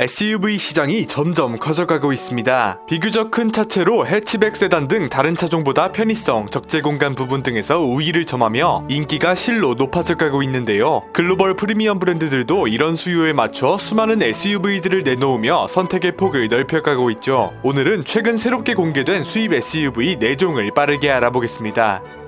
SUV 시장이 점점 커져가고 있습니다. 비교적 큰 차체로 해치백 세단 등 다른 차종보다 편의성, 적재 공간 부분 등에서 우위를 점하며 인기가 실로 높아져가고 있는데요. 글로벌 프리미엄 브랜드들도 이런 수요에 맞춰 수많은 SUV들을 내놓으며 선택의 폭을 넓혀가고 있죠. 오늘은 최근 새롭게 공개된 수입 SUV 4종을 빠르게 알아보겠습니다.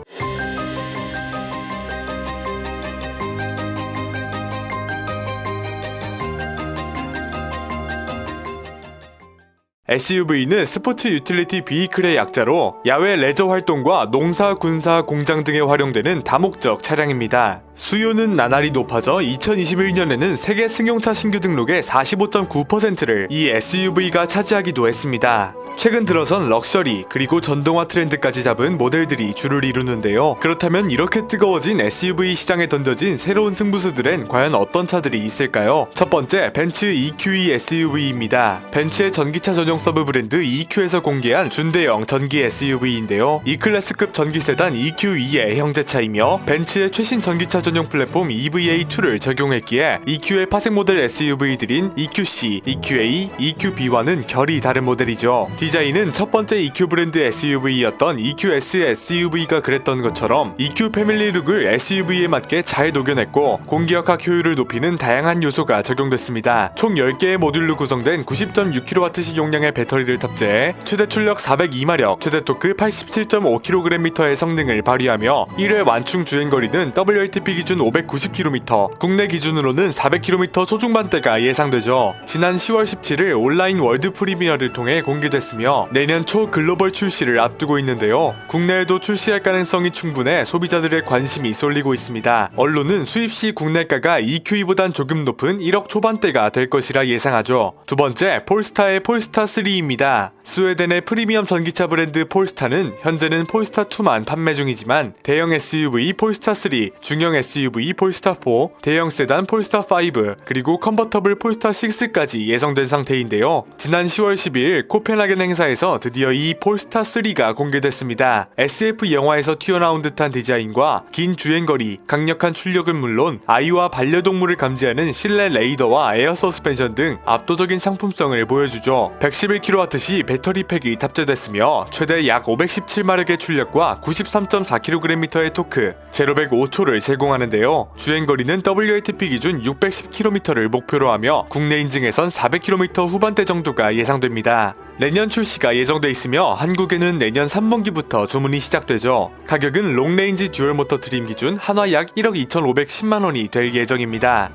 SUV는 스포츠 유틸리티 비이클의 약자로 야외 레저 활동과 농사, 군사, 공장 등에 활용되는 다목적 차량입니다. 수요는 나날이 높아져 2021년에는 세계 승용차 신규 등록의 45.9%를 이 SUV가 차지하기도 했습니다. 최근 들어선 럭셔리 그리고 전동화 트렌드까지 잡은 모델들이 주를 이루는데요. 그렇다면 이렇게 뜨거워진 SUV 시장에 던져진 새로운 승부수들엔 과연 어떤 차들이 있을까요? 첫 번째 벤츠 EQE SUV입니다. 벤츠의 전기차 전용 서브 브랜드 EQ에서 공개한 준대형 전기 SUV인데요. E클래스급 전기 세단 EQE의 형제차이며 벤츠의 최신 전기차 전용 플랫폼 EVA2를 적용했기에 EQ의 파생 모델 SUV들인 EQC, EQA, EQB 와는 결이 다른 모델이죠. 디자인은 첫 번째 EQ 브랜드 SUV였던 EQS SUV가 그랬던 것처럼 EQ 패밀리 룩을 SUV에 맞게 잘 녹여냈고 공기역학 효율을 높이는 다양한 요소가 적용됐습니다. 총 10개의 모듈로 구성된 90.6kWh 용량의 배터리를 탑재해 최대 출력 402마력, 최대 토크 87.5kgm의 성능을 발휘하며 1회 완충 주행 거리는 WLTP 기준 590km, 국내 기준으로는 400km 초중반대가 예상되죠. 지난 10월 17일 온라인 월드 프리미어를 통해 공개됐 으며 내년 초 글로벌 출시를 앞두고 있는데요. 국내에도 출시할 가능성이 충분해 소비자들의 관심이 쏠리고 있습니다. 언론은 수입 시 국내가가 EQE보단 조금 높은 1억 초반대가 될 것이라 예상하죠. 두 번째, 폴스타의 폴스타 3입니다. 스웨덴의 프리미엄 전기차 브랜드 폴스타는 현재는 폴스타 2만 판매 중이지만 대형 SUV 폴스타 3, 중형 SUV 폴스타 4, 대형 세단 폴스타 5, 그리고 컨버터블 폴스타 6까지 예정된 상태인데요. 지난 10월 12일 코펜하겐 행사에서 드디어 이 폴스타 3가 공개됐습니다. SF 영화에서 튀어나온 듯한 디자인과 긴 주행거리, 강력한 출력은 물론 아이와 반려동물을 감지하는 실내 레이더와 에어 서스펜션 등 압도적인 상품성을 보여주죠. 111kWh 배터리 팩이 탑재됐으며 최대 약 517마력의 출력과 93.4kgm의 토크, 제로백 5초를 제공하는데요. 주행거리는 WLTP 기준 610km를 목표로 하며 국내 인증에선 400km 후반대 정도가 예상됩니다. 내년 출시가 예정돼 있으며 한국에는 내년 3분기부터 주문이 시작되죠. 가격은 롱레인지 듀얼 모터 트림 기준 한화 약 1억 2,510만 원이 될 예정입니다.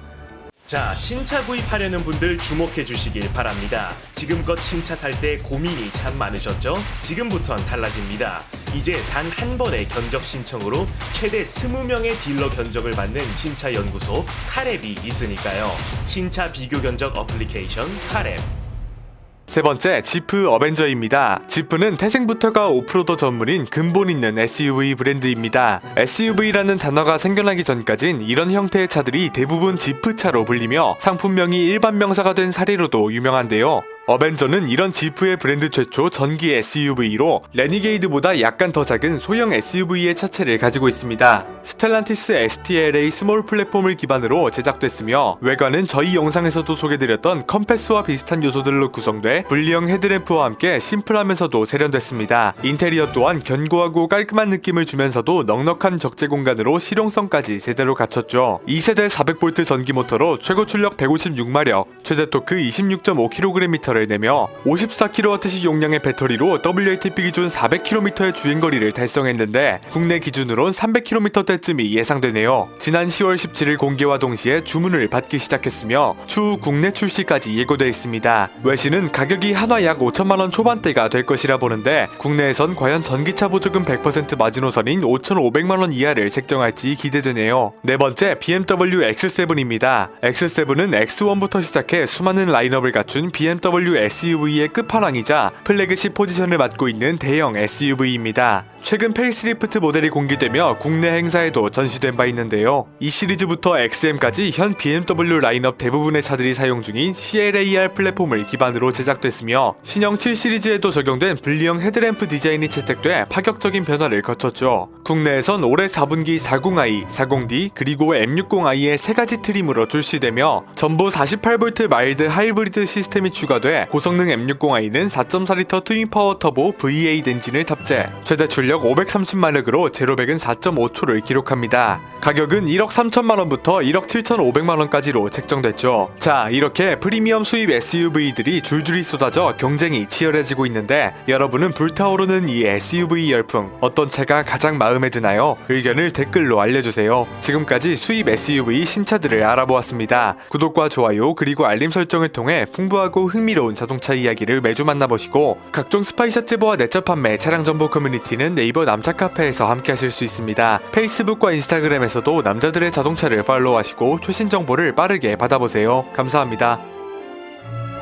자, 신차 구입하려는 분들 주목해 주시길 바랍니다. 지금껏 신차 살 때 고민이 참 많으셨죠? 지금부턴 달라집니다. 이제 단 한 번의 견적 신청으로 최대 20명의 딜러 견적을 받는 신차 연구소 카랩이 있으니까요. 신차 비교 견적 어플리케이션 카랩. 세 번째, 지프 어벤져입니다. 지프는 태생부터가 오프로더 전문인 근본 있는 SUV 브랜드입니다. SUV라는 단어가 생겨나기 전까진 이런 형태의 차들이 대부분 지프 차로 불리며 상품명이 일반 명사가 된 사례로도 유명한데요. 어벤져는 이런 지프의 브랜드 최초 전기 SUV로 레니게이드보다 약간 더 작은 소형 SUV의 차체를 가지고 있습니다. 스텔란티스 STLA 스몰 플랫폼을 기반으로 제작됐으며 외관은 저희 영상에서도 소개드렸던 컴패스와 비슷한 요소들로 구성돼 분리형 헤드램프와 함께 심플하면서도 세련됐습니다. 인테리어 또한 견고하고 깔끔한 느낌을 주면서도 넉넉한 적재 공간으로 실용성까지 제대로 갖췄죠. 2세대 400V 전기 모터로 최고 출력 156마력, 최대 토크 26.5kgm를 내며 54kWh 용량의 배터리로 WLTP 기준 400km의 주행거리를 달성했는데 국내 기준으론 300km대쯤이 예상되네요. 지난 10월 17일 공개와 동시에 주문을 받기 시작했으며 추후 국내 출시까지 예고돼 있습니다. 외신은 가격이 한화 약 5천만원 초반대가 될 것이라 보는데 국내에선 과연 전기차 보조금 100% 마지노선인 5,500만원 이하를 책정할지 기대되네요. 네 번째 BMW X7입니다. X7은 X1부터 시작해 수많은 라인업을 갖춘 BMW BMW SUV의 끝판왕이자 플래그십 포지션을 맡고 있는 대형 SUV입니다. 최근 페이스리프트 모델이 공개되며 국내 행사에도 전시된 바 있는데요. 이 시리즈부터 XM까지 현 BMW 라인업 대부분의 차들이 사용 중인 CLAR 플랫폼을 기반으로 제작됐으며 신형 7 시리즈에도 적용된 분리형 헤드램프 디자인이 채택돼 파격적인 변화를 거쳤죠. 국내에선 올해 4분기 40i, 40D 그리고 M60i의 세 가지 트림으로 출시되며 전부 48V 마일드 하이브리드 시스템이 추가돼 고성능 M60i는 4.4L 트윈 파워 터보 V8 엔진을 탑재, 최대 출력 530마력으로 제로백은 4.5초를 기록합니다. 가격은 1억 3천만 원부터 1억 7천5백만 원까지로 책정됐죠. 자, 이렇게 프리미엄 수입 SUV들이 줄줄이 쏟아져 경쟁이 치열해지고 있는데 여러분은 불타오르는 이 SUV 열풍 어떤 차가 가장 마음에 드나요? 의견을 댓글로 알려주세요. 지금까지 수입 SUV 신차들을 알아보았습니다. 구독과 좋아요 그리고 알림 설정을 통해 풍부하고 흥미로운 자동차 이야기를 매주 만나보시고 각종 스파이샷 제보와 내적 판매 차량 정보 커뮤니티는 네이버 남차 카페에서 함께 하실 수 있습니다. 페이스북과 인스타그램에서도 남자들의 자동차를 팔로우하시고 최신 정보를 빠르게 받아보세요. 감사합니다.